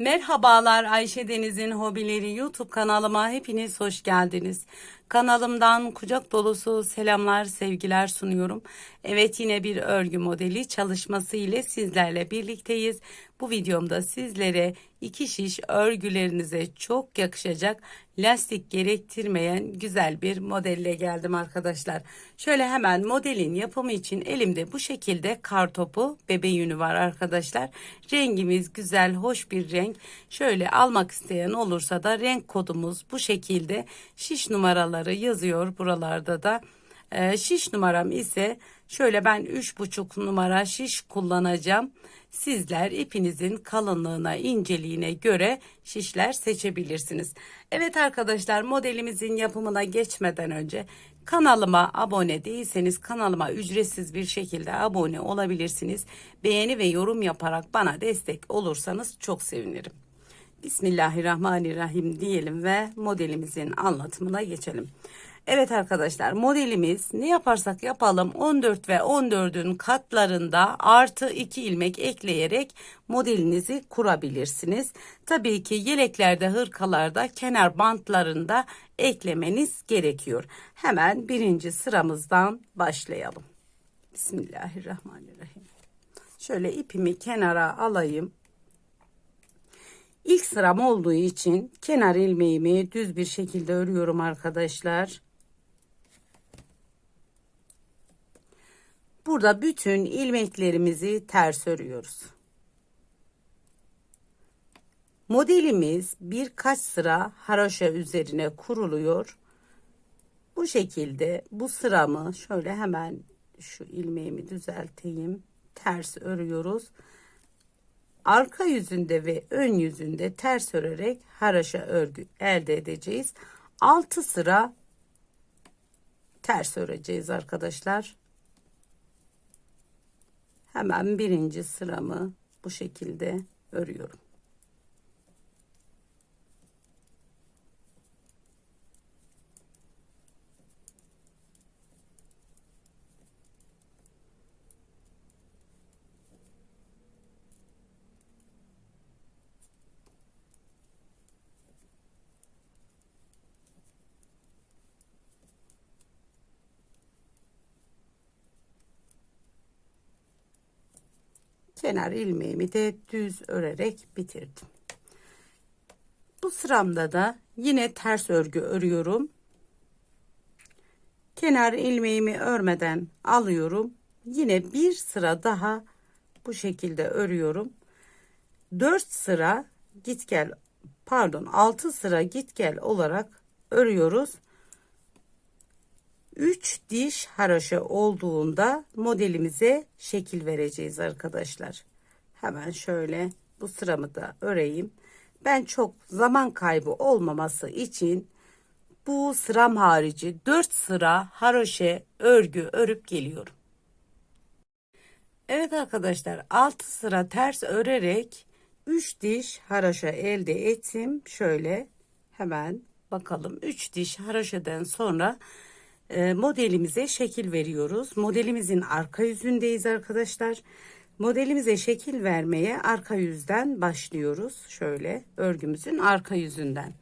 Merhabalar Ayşe Deniz'in Hobileri YouTube kanalıma hepiniz hoş geldiniz. Kanalımdan kucak dolusu selamlar, sevgiler sunuyorum. Evet yine bir örgü modeli çalışması ile sizlerle birlikteyiz. Bu videomda sizlere iki şiş örgülerinize çok yakışacak lastik gerektirmeyen güzel bir modelle geldim arkadaşlar. Şöyle hemen modelin yapımı için elimde bu şekilde kartopu bebe yünü var arkadaşlar. Rengimiz güzel, hoş bir renk. Şöyle almak isteyen olursa da renk kodumuz bu şekilde şiş numaraları yazıyor buralarda da. Ee, şiş numaram ise şöyle ben 3,5 numara şiş kullanacağım. Sizler ipinizin kalınlığına, inceliğine göre şişler seçebilirsiniz. Evet arkadaşlar modelimizin yapımına geçmeden önce kanalıma abone değilseniz kanalıma ücretsiz bir şekilde abone olabilirsiniz. Beğeni ve yorum yaparak bana destek olursanız çok sevinirim. Bismillahirrahmanirrahim diyelim ve modelimizin anlatımına geçelim. Evet arkadaşlar modelimiz ne yaparsak yapalım 14 ve 14'ün katlarında artı 2 ilmek ekleyerek modelinizi kurabilirsiniz. Tabii ki yeleklerde hırkalarda kenar bantlarında eklemeniz gerekiyor. Hemen birinci sıramızdan başlayalım. Bismillahirrahmanirrahim. Şöyle ipimi kenara alayım. İlk sıram olduğu için kenar ilmeğimi düz bir şekilde örüyorum arkadaşlar. Burada bütün ilmeklerimizi ters örüyoruz. Modelimiz birkaç sıra haroşa üzerine kuruluyor. Bu şekilde bu sıramı şöyle hemen şu ilmeğimi düzelteyim. Ters örüyoruz. Arka yüzünde ve ön yüzünde ters örerek haroşa örgü elde edeceğiz. 6 sıra ters öreceğiz arkadaşlar. Hemen birinci sıramı bu şekilde örüyorum. Kenar ilmeğimi de düz örerek bitirdim. Bu sıramda da yine ters örgü örüyorum. Kenar ilmeğimi örmeden alıyorum. Yine bir sıra daha bu şekilde örüyorum. 4 sıra git gel pardon 6 sıra git gel olarak örüyoruz. 3 diş haroşa olduğunda modelimize şekil vereceğiz arkadaşlar. Hemen şöyle bu sıramı da öreyim. Ben çok zaman kaybı olmaması için bu sıram harici 4 sıra haroşe örgü örüp geliyorum. Evet arkadaşlar 6 sıra ters örerek 3 diş haroşa elde ettim. Şöyle hemen bakalım 3 diş haroşadan sonra e, modelimize şekil veriyoruz. Modelimizin arka yüzündeyiz arkadaşlar. Modelimize şekil vermeye arka yüzden başlıyoruz. Şöyle örgümüzün arka yüzünden.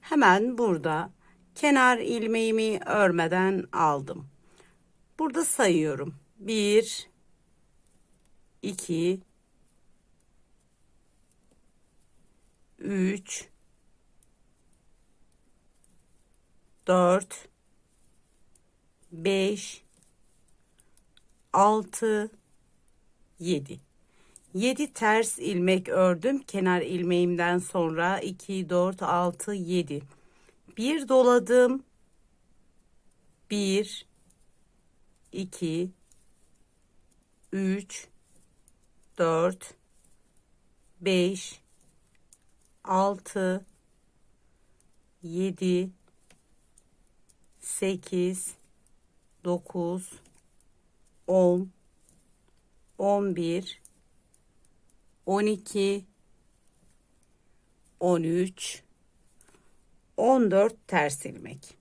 Hemen burada kenar ilmeğimi örmeden aldım. Burada sayıyorum. 1 2 3 4 5 6 7 7 ters ilmek ördüm kenar ilmeğimden sonra. 2 4 6 7 bir doladım. 1 2 3 4 5 6 7 8 9 10 11 12 13 14 ters ilmek.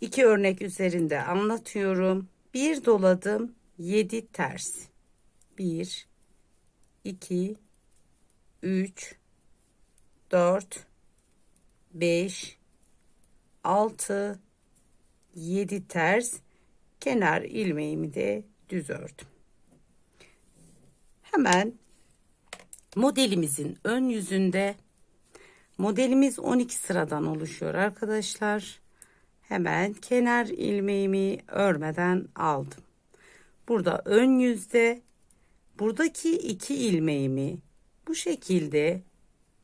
İki örnek üzerinde anlatıyorum. Bir doladım 7 ters. 1 2 3 4 5 6 7 ters kenar ilmeğimi de düz ördüm. Hemen modelimizin ön yüzünde modelimiz 12 sıradan oluşuyor arkadaşlar. Hemen kenar ilmeğimi örmeden aldım. Burada ön yüzde buradaki iki ilmeğimi bu şekilde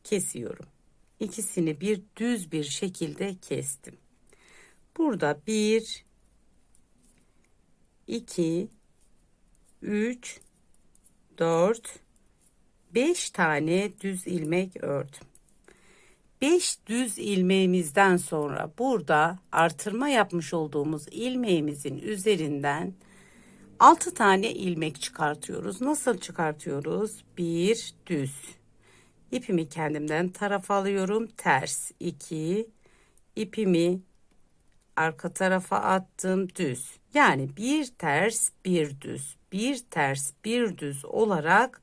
kesiyorum. İkisini bir düz bir şekilde kestim. Burada bir, iki, üç, dört, beş tane düz ilmek ördüm. 5 düz ilmeğimizden sonra burada artırma yapmış olduğumuz ilmeğimizin üzerinden 6 tane ilmek çıkartıyoruz. Nasıl çıkartıyoruz? 1 düz. İpimi kendimden tarafa alıyorum. Ters 2 ipimi arka tarafa attım düz. Yani bir ters bir düz. Bir ters bir düz olarak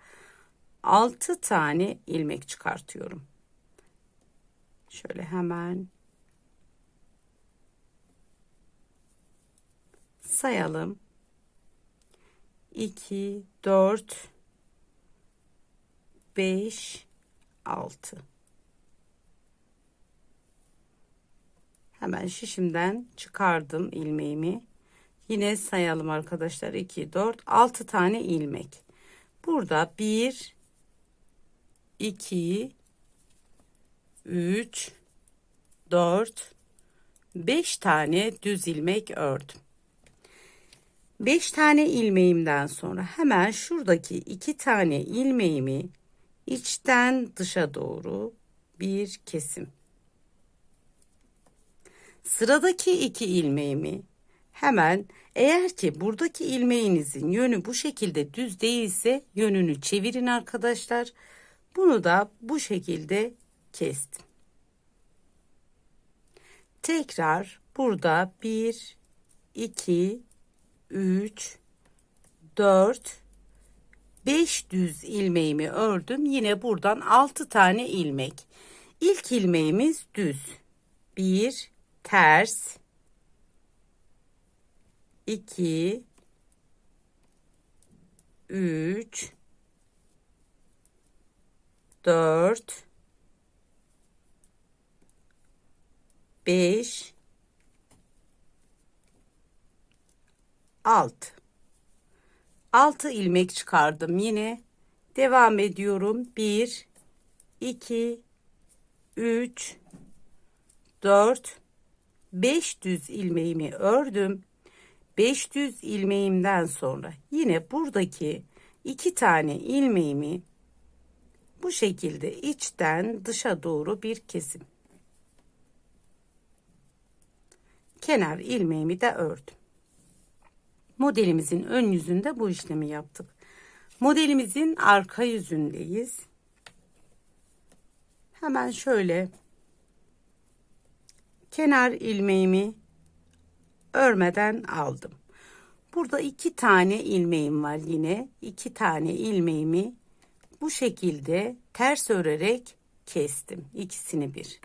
6 tane ilmek çıkartıyorum. Şöyle hemen sayalım. 2 4 5 6 Hemen şişimden çıkardım ilmeğimi. Yine sayalım arkadaşlar. 2 4 6 tane ilmek. Burada 1 2 3 4 5 tane düz ilmek ördüm. 5 tane ilmeğimden sonra hemen şuradaki 2 tane ilmeğimi içten dışa doğru bir kesim. Sıradaki iki ilmeğimi hemen eğer ki buradaki ilmeğinizin yönü bu şekilde düz değilse yönünü çevirin arkadaşlar. Bunu da bu şekilde kestim. Tekrar burada 1 2 3 4 5 düz ilmeğimi ördüm. Yine buradan 6 tane ilmek. İlk ilmeğimiz düz. 1 ters. 2 3 4 5 6 6 ilmek çıkardım yine. Devam ediyorum. 1 2 3 4 5 düz ilmeğimi ördüm 5 düz ilmeğimden sonra yine buradaki iki tane ilmeğimi bu şekilde içten dışa doğru bir kesim kenar ilmeğimi de ördüm. Modelimizin ön yüzünde bu işlemi yaptık. Modelimizin arka yüzündeyiz. Hemen şöyle kenar ilmeğimi örmeden aldım. Burada iki tane ilmeğim var yine. iki tane ilmeğimi bu şekilde ters örerek kestim. İkisini bir.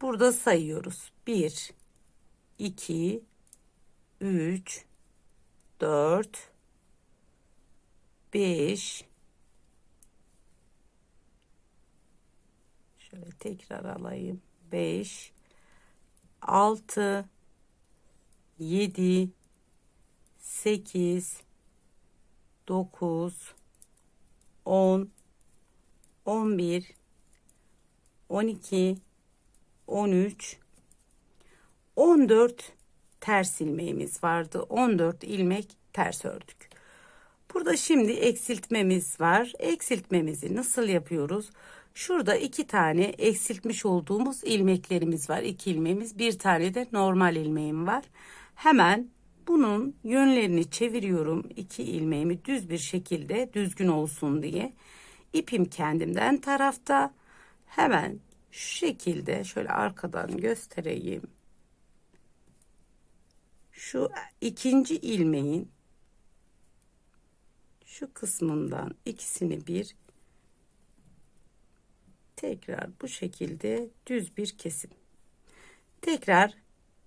Burada sayıyoruz. Bir, 2 3 4 5 şöyle tekrar alayım 5 6 7 8 9 10 11 12 13 14 ters ilmeğimiz vardı. 14 ilmek ters ördük. Burada şimdi eksiltmemiz var. Eksiltmemizi nasıl yapıyoruz? Şurada iki tane eksiltmiş olduğumuz ilmeklerimiz var. İki ilmeğimiz, bir tane de normal ilmeğim var. Hemen bunun yönlerini çeviriyorum. İki ilmeğimi düz bir şekilde düzgün olsun diye. İpim kendimden tarafta. Hemen şu şekilde şöyle arkadan göstereyim şu ikinci ilmeğin şu kısmından ikisini bir Tekrar bu şekilde düz bir kesim. Tekrar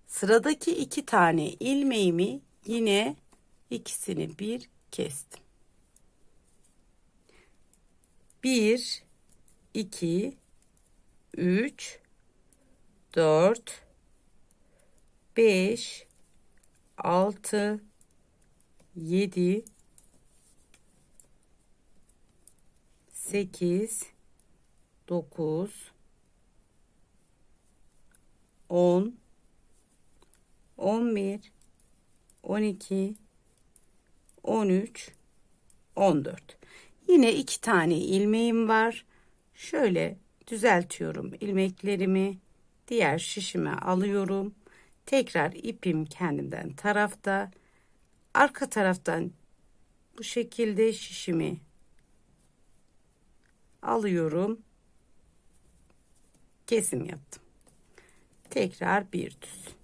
sıradaki iki tane ilmeğimi yine ikisini bir kestim. 1 2 3 4 5 6 7 8 9 10 11 12 13 14 yine iki tane ilmeğim var. Şöyle düzeltiyorum ilmeklerimi. Diğer şişime alıyorum. Tekrar ipim kendimden tarafta. Arka taraftan bu şekilde şişimi alıyorum kesim yaptım. Tekrar bir düz.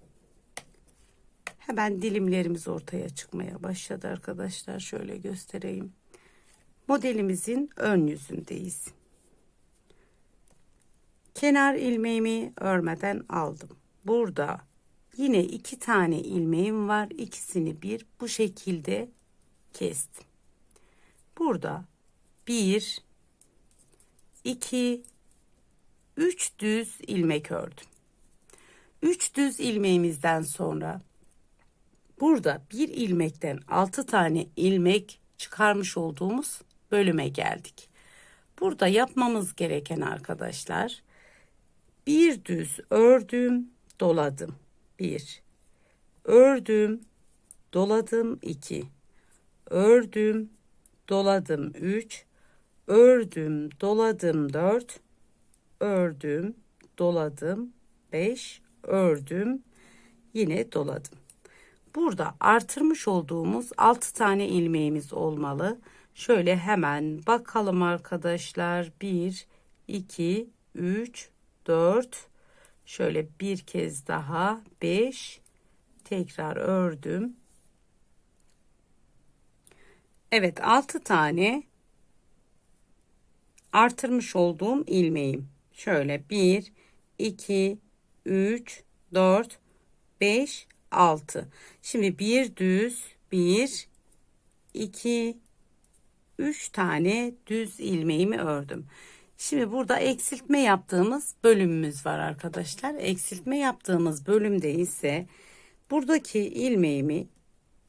Hemen dilimlerimiz ortaya çıkmaya başladı arkadaşlar. Şöyle göstereyim. Modelimizin ön yüzündeyiz. Kenar ilmeğimi örmeden aldım. Burada yine iki tane ilmeğim var. İkisini bir bu şekilde kestim. Burada bir 2 3 düz ilmek ördüm. 3 düz ilmeğimizden sonra burada bir ilmekten 6 tane ilmek çıkarmış olduğumuz bölüme geldik. Burada yapmamız gereken arkadaşlar bir düz ördüm, doladım. 1 ördüm, doladım 2 ördüm, doladım 3 ördüm doladım 4 ördüm doladım. 5 ördüm yine doladım. Burada artırmış olduğumuz 6 tane ilmeğimiz olmalı. Şöyle hemen bakalım arkadaşlar. 1 2 3 4 şöyle bir kez daha. 5 tekrar ördüm. Evet 6 tane artırmış olduğum ilmeğim. Şöyle 1, 2, 3, 4, 5, 6. Şimdi bir düz, 1, 2, 3 tane düz ilmeğimi ördüm. Şimdi burada eksiltme yaptığımız bölümümüz var arkadaşlar. Eksiltme yaptığımız bölümde ise buradaki ilmeğimi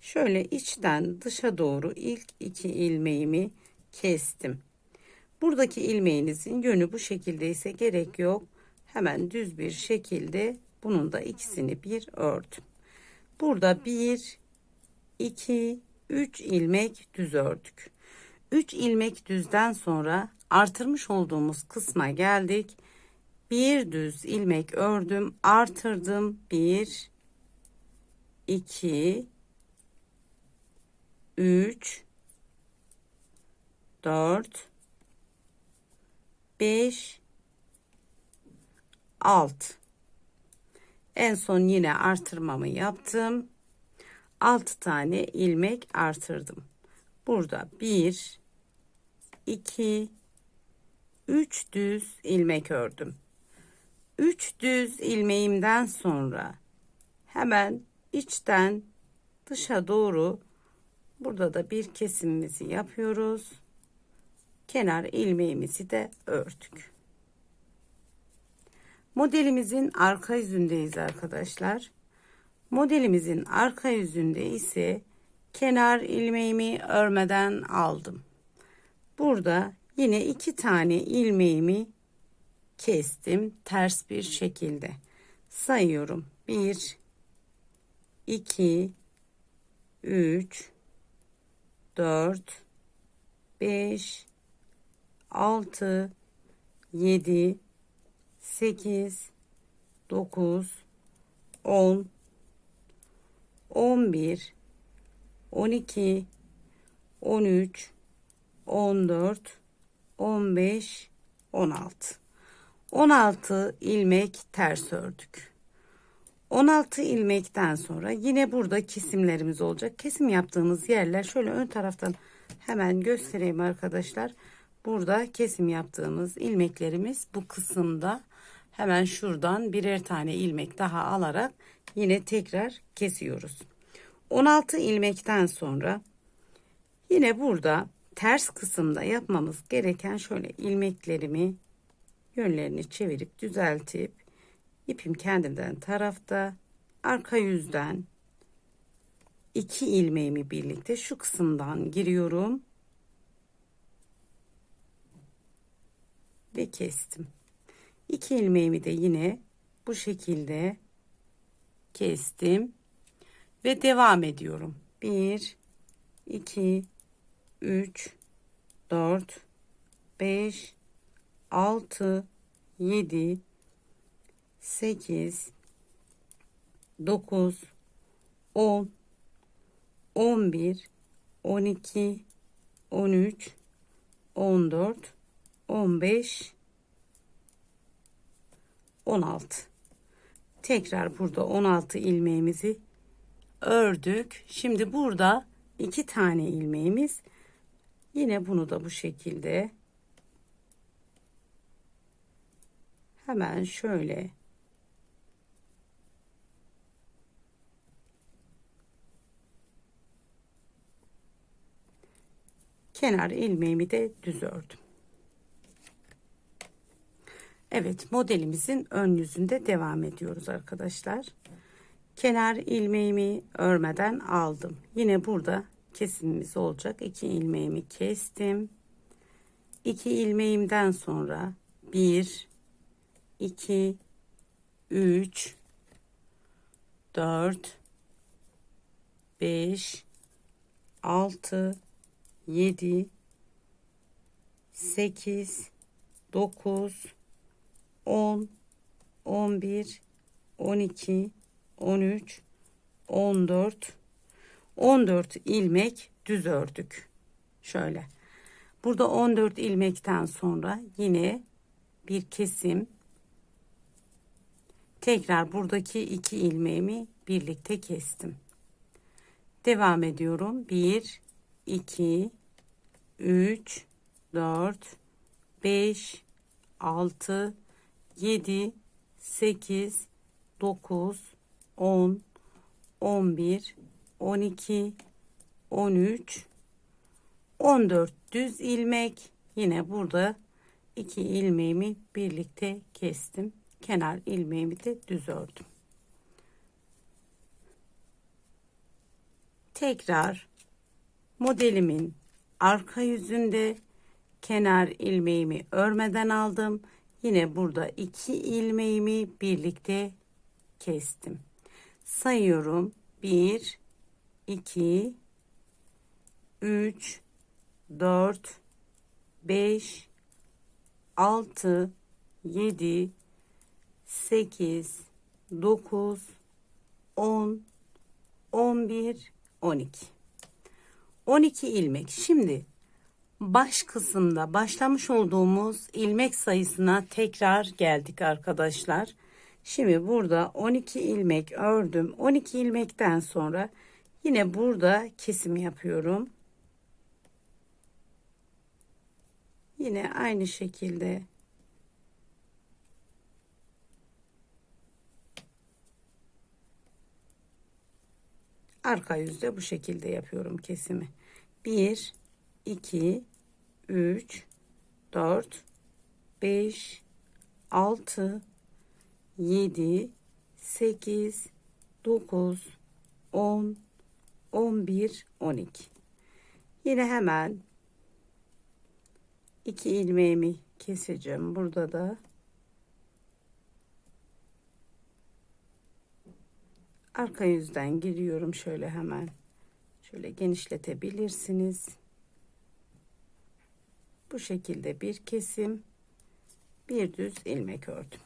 şöyle içten dışa doğru ilk iki ilmeğimi kestim. Buradaki ilmeğinizin yönü bu şekilde ise gerek yok. Hemen düz bir şekilde bunun da ikisini bir ördüm. Burada bir, iki, üç ilmek düz ördük. Üç ilmek düzden sonra artırmış olduğumuz kısma geldik. Bir düz ilmek ördüm, artırdım. Bir, iki, üç, dört, 5 6 en son yine artırmamı yaptım. 6 tane ilmek artırdım. Burada 1 2 3 düz ilmek ördüm. 3 düz ilmeğimden sonra hemen içten dışa doğru burada da bir kesimimizi yapıyoruz kenar ilmeğimizi de ördük. Modelimizin arka yüzündeyiz arkadaşlar. Modelimizin arka yüzünde ise kenar ilmeğimi örmeden aldım. Burada yine iki tane ilmeğimi kestim ters bir şekilde. Sayıyorum. 1 2 3 4 5 6 7 8 9 10 11 12 13 14 15 16 16 ilmek ters ördük. 16 ilmekten sonra yine burada kesimlerimiz olacak. Kesim yaptığımız yerler şöyle ön taraftan hemen göstereyim arkadaşlar burada kesim yaptığımız ilmeklerimiz bu kısımda hemen şuradan birer tane ilmek daha alarak yine tekrar kesiyoruz. 16 ilmekten sonra yine burada ters kısımda yapmamız gereken şöyle ilmeklerimi yönlerini çevirip düzeltip ipim kendimden tarafta arka yüzden iki ilmeğimi birlikte şu kısımdan giriyorum ve kestim. İki ilmeğimi de yine bu şekilde kestim ve devam ediyorum. 1 2 3 4 5 6 7 8 9 10 11 12 13 14 15 16 tekrar burada 16 ilmeğimizi ördük. Şimdi burada iki tane ilmeğimiz. Yine bunu da bu şekilde hemen şöyle kenar ilmeğimi de düz ördüm. Evet modelimizin ön yüzünde devam ediyoruz arkadaşlar. Kenar ilmeğimi örmeden aldım. Yine burada kesimimiz olacak. İki ilmeğimi kestim. İki ilmeğimden sonra bir, iki, üç, dört, beş, altı, yedi, sekiz, dokuz, 10, 11, 12, 13, 14, 14 ilmek düz ördük. Şöyle. Burada 14 ilmekten sonra yine bir kesim. Tekrar buradaki iki ilmeğimi birlikte kestim. Devam ediyorum. 1, 2, 3, 4, 5, 6, 7, 8, 9, 10, 11, 12, 13, 14 düz ilmek. Yine burada iki ilmeğimi birlikte kestim. Kenar ilmeğimi de düz ördüm. Tekrar modelimin arka yüzünde kenar ilmeğimi örmeden aldım. Yine burada iki ilmeğimi birlikte kestim. Sayıyorum. 1 2 3 4 5 6 7 8 9 10 11 12 12 ilmek. Şimdi baş kısımda başlamış olduğumuz ilmek sayısına tekrar geldik arkadaşlar. Şimdi burada 12 ilmek ördüm. 12 ilmekten sonra yine burada kesim yapıyorum. Yine aynı şekilde arka yüzde bu şekilde yapıyorum kesimi. 1 2 3 4 5 6 7 8 9 10 11 12 yine hemen iki ilmeğimi keseceğim. Burada da arka yüzden giriyorum. Şöyle hemen şöyle genişletebilirsiniz bu şekilde bir kesim bir düz ilmek ördüm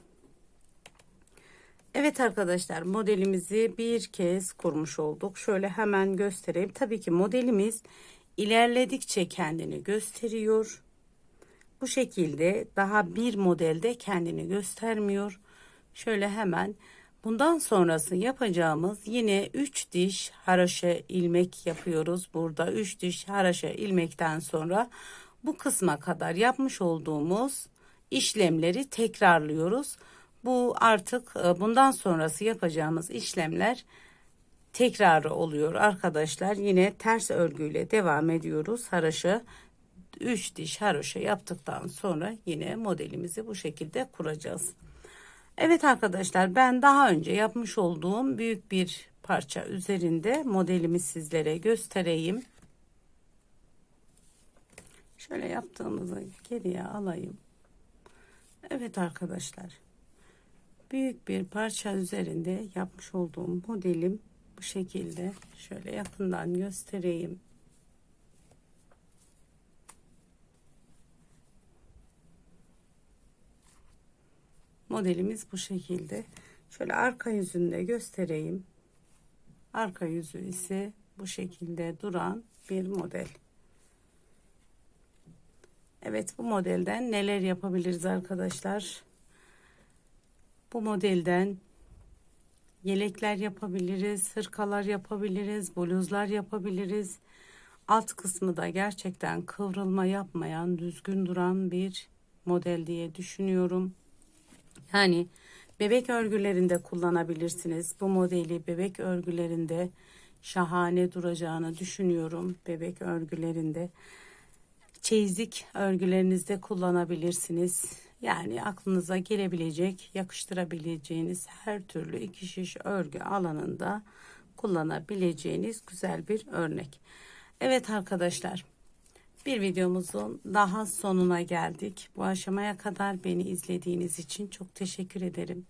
Evet arkadaşlar modelimizi bir kez kurmuş olduk. Şöyle hemen göstereyim. Tabii ki modelimiz ilerledikçe kendini gösteriyor. Bu şekilde daha bir modelde kendini göstermiyor. Şöyle hemen bundan sonrası yapacağımız yine 3 diş haraşe ilmek yapıyoruz. Burada 3 diş haraşe ilmekten sonra bu kısma kadar yapmış olduğumuz işlemleri tekrarlıyoruz. Bu artık e, bundan sonrası yapacağımız işlemler tekrarı oluyor arkadaşlar. Yine ters örgüyle devam ediyoruz. Haraşa 3 diş haroşa yaptıktan sonra yine modelimizi bu şekilde kuracağız. Evet arkadaşlar ben daha önce yapmış olduğum büyük bir parça üzerinde modelimi sizlere göstereyim. Şöyle yaptığımızı geriye alayım. Evet arkadaşlar. Büyük bir parça üzerinde yapmış olduğum modelim bu şekilde. Şöyle yakından göstereyim. Modelimiz bu şekilde. Şöyle arka yüzünü de göstereyim. Arka yüzü ise bu şekilde duran bir model. Evet bu modelden neler yapabiliriz arkadaşlar? Bu modelden yelekler yapabiliriz, hırkalar yapabiliriz, bluzlar yapabiliriz. Alt kısmı da gerçekten kıvrılma yapmayan, düzgün duran bir model diye düşünüyorum. Yani bebek örgülerinde kullanabilirsiniz. Bu modeli bebek örgülerinde şahane duracağını düşünüyorum. Bebek örgülerinde çeyizlik örgülerinizde kullanabilirsiniz. Yani aklınıza gelebilecek, yakıştırabileceğiniz her türlü iki şiş örgü alanında kullanabileceğiniz güzel bir örnek. Evet arkadaşlar, bir videomuzun daha sonuna geldik. Bu aşamaya kadar beni izlediğiniz için çok teşekkür ederim.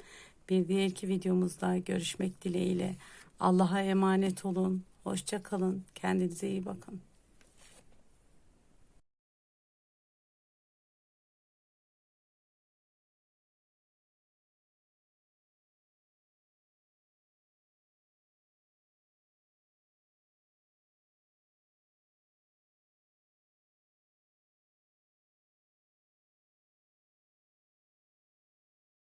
Bir diğerki videomuzda görüşmek dileğiyle. Allah'a emanet olun. Hoşça kalın. Kendinize iyi bakın.